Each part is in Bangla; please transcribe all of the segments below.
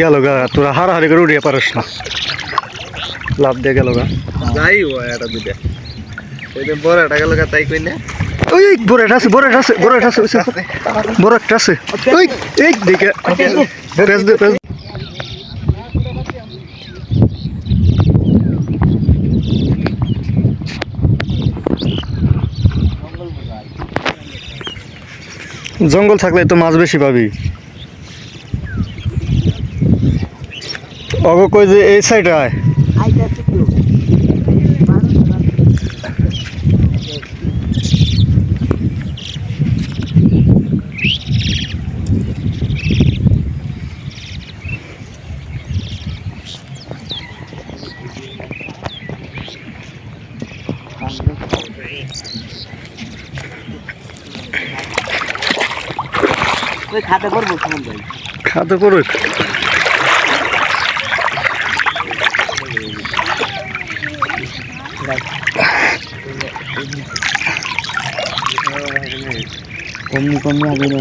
গেল গা তোরা হারাহারি করে উঠিয়ে পারিস না। লাভ দিয়ে গেল গা। যাই ও এটা দুইটা ওই যে বড় এটা গেল তাই কই না ওই বড় আছে বড় আছে বড় আছে বড় একটা আছে। ওই এই দিকে। পেস দে পেস জঙ্গল থাকলে তো মাছ বেশি পাবি। অগ কই যে এই সাইডে আয়। খাতে করব খাতে পড়ুক কমনি কমনি আগে না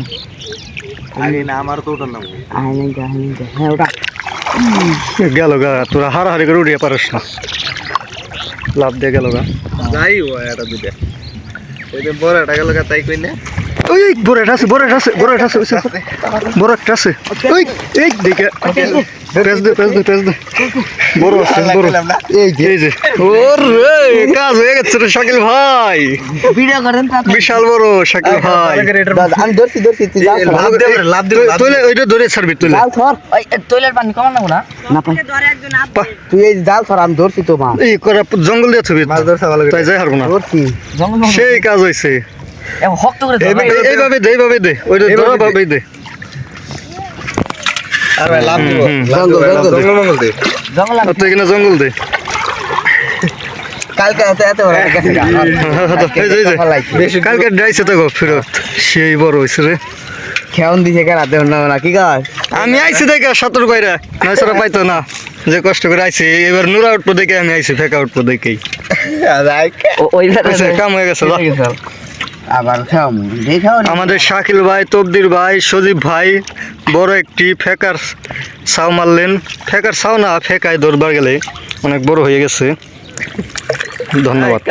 আগে না আমার তো ওটা নাম আয় নাই যা আয় নাই হ্যাঁ ওটা। গেল গা তোরা হারাহারি করে উঠিয়ে পারিস না। লাভ দিয়ে গেল গা। যাই ও এটা দুটা ওই যে বড় এটা গেল গা তাই কই না ওই বড় আছে বড় আছে বড় আছে ওই বড় একটা আছে ওই এই পেস দে দে দে। বড় আছে বড়। এই যে এই যে। ওরে কাজ হয়ে গেছে রে শাকিল ভাই। ভিডিও করেন তা বিশাল বড় শাকিল ভাই। আমি ধরছি ধরছি তুই লাভ দে লাভ দে তুলে ওইটা ধরে ছাড়বি তুলে। জাল ধর। ওই টয়লেট পানি কমান না। না পাই পা। তুই এই জাল ধর আমি ধরছি তো মা। এই করে জঙ্গল দিয়ে ছবি। মাছ ধরছে ভালো তাই যাই হারবো না। ধরছি। জঙ্গল সেই কাজ হইছে। করে এইভাবে- দে এইভাবে দে ওইটা এইভাবে ধরা দে। ভাবেই দে। আর ভাই লাভ দিব হুম, হুম। লাভ দিব, জঙ্গল, জঙ্গল। জঙ্গল মঙ্গল দে। জঙ্গল আর তুই এখানে জঙ্গল দে। কালকে এত এত বড় গেছে তো, এই যে, এই যে। বেশি কালকে ডাইছে তো ফেরত। সেই বড় হয়েছে রে। খেয়ন দিছে কেরাতে না না কি গাছ আমি আইছি দেখে সতর্ক কইরা পাইতো না যে কষ্ট করে আইছি। এবার নুরা উঠবো দেখে আমি আইছি ফেকা উঠবো দেখেই। ওই আচ্ছা, কাম হয়ে গেছে আবার আমাদের শাকিল ভাই তবদির ভাই, সজীব ভাই, বড় একটি ফেকার সাও মারলেন। ফেকার সাও না, ফেকায় দৌড়বার গেলে অনেক বড় হয়ে গেছে। ধন্যবাদ।